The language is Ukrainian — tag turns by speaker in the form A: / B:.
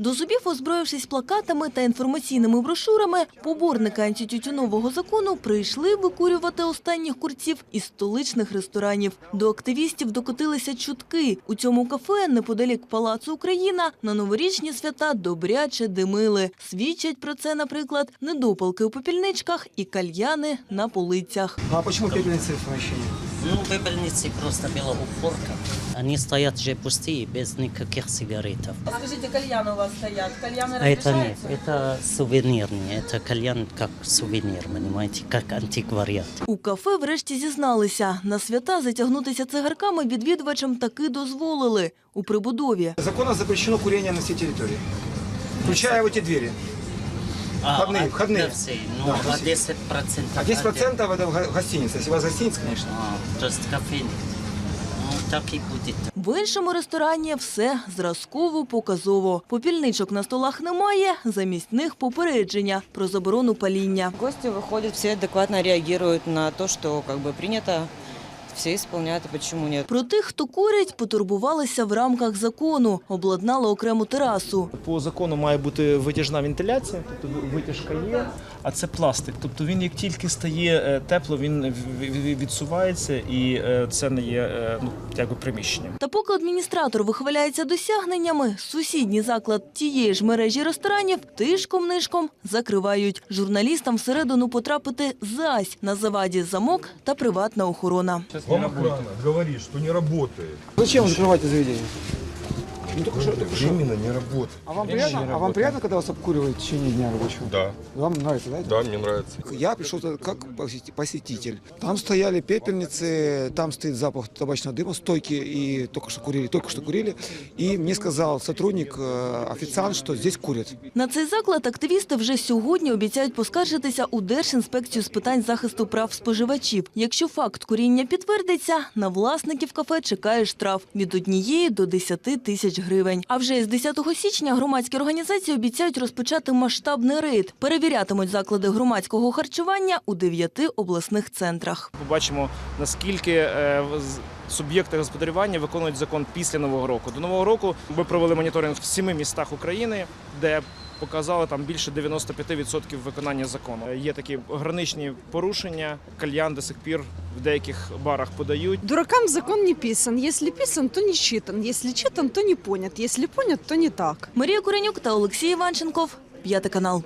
A: До зубів, озброївшись плакатами та інформаційними брошурами, поборники антитютюнового закону прийшли викурювати останніх курців із столичних ресторанів. До активістів докотилися чутки. У цьому кафе, неподалік Палацу Україна, на новорічні свята добряче димили. Свідчать про це, наприклад, недопалки у попільничках і кальяни на полицях.
B: А почему пепельницы в помещении?
C: Ну, пепельницы просто была уборка. Они стоят же пустые, без никаких сигаретов.
A: Скажите, кальяны у вас стоят? Кальяны
C: А это нет, это сувенирные, это кальян как сувенир, понимаете, как антиквариат.
A: У кафе врешті зізналися. На свята затягнутися цигарками відвідувачам таки дозволили у прибудові.
B: Законом запрещено курение на всей территории. Включая вот эти двери. Входные,
C: а,
B: входные.
C: да, все, ну,
B: Да,
C: а
B: все.
C: 10 процентов.
B: А 10% это в га- гостинице. Если у вас гостиница, конечно.
C: А, то есть кафе. Ну, так и будет.
A: В іншому ресторані все зразково показово. Попільничок на столах немає, замість них попередження про заборону паління.
D: Гости выходят, все адекватно реагируют на то, что как бы принято, все исполняют, и почему нет.
A: Про тих, хто курить, потурбувалися в рамках закону, обладнали окрему терасу.
E: По закону має бути витяжна вентиляція, тобто витяжка є, а це пластик. Тобто він як тільки стає е, тепло, він відсувається і е, це не є е, ну, якби приміщенням.
A: Та поки адміністратор вихваляється досягненнями, сусідній заклад тієї ж мережі ресторанів тишком-нишком закривають. Журналістам всередину потрапити зась на заваді замок та приватна охорона.
F: Вам охрана говорит, что не работает.
B: Зачем вы закрываете заведение? Ну, только что, только что.
F: Временно не работает.
B: А вам приятно, а вам приятно, когда вас обкуривают в течение дня рабочего?
F: Да,
B: Вам нравится, да?
F: да, мне нравится.
B: Я пришел туда как посети- посетитель. Там стояли пепельницы, там стоит запах табачного дыма, стойки, и только что курили, только что курили. И мне сказал сотрудник, э, официант, что здесь курят.
A: На цей заклад активісти вже сьогодні обіцяють поскаржитися у Держінспекцію з питань захисту прав споживачів. Якщо факт куріння підтвердиться, на власників кафе чекає штраф від однієї до 10 тисяч гривень. А вже з 10 січня громадські організації обіцяють розпочати масштабний рейд. Перевірятимуть заклади громадського харчування у дев'яти обласних центрах.
E: Побачимо, наскільки е, з- суб'єкти господарювання виконують закон після Нового року. До Нового року ми провели моніторинг в семи містах України, де показали там більше 95% виконання закону. Е, Є такі граничні порушення. Кальян до сих пір в деяких барах подають.
G: Дуракам закон не писан. Якщо писан, то не читан. Якщо читан, то не понят. Якщо понят, то не так.
A: Марія Куренюк та Олексій Іванченков. П'ятий канал.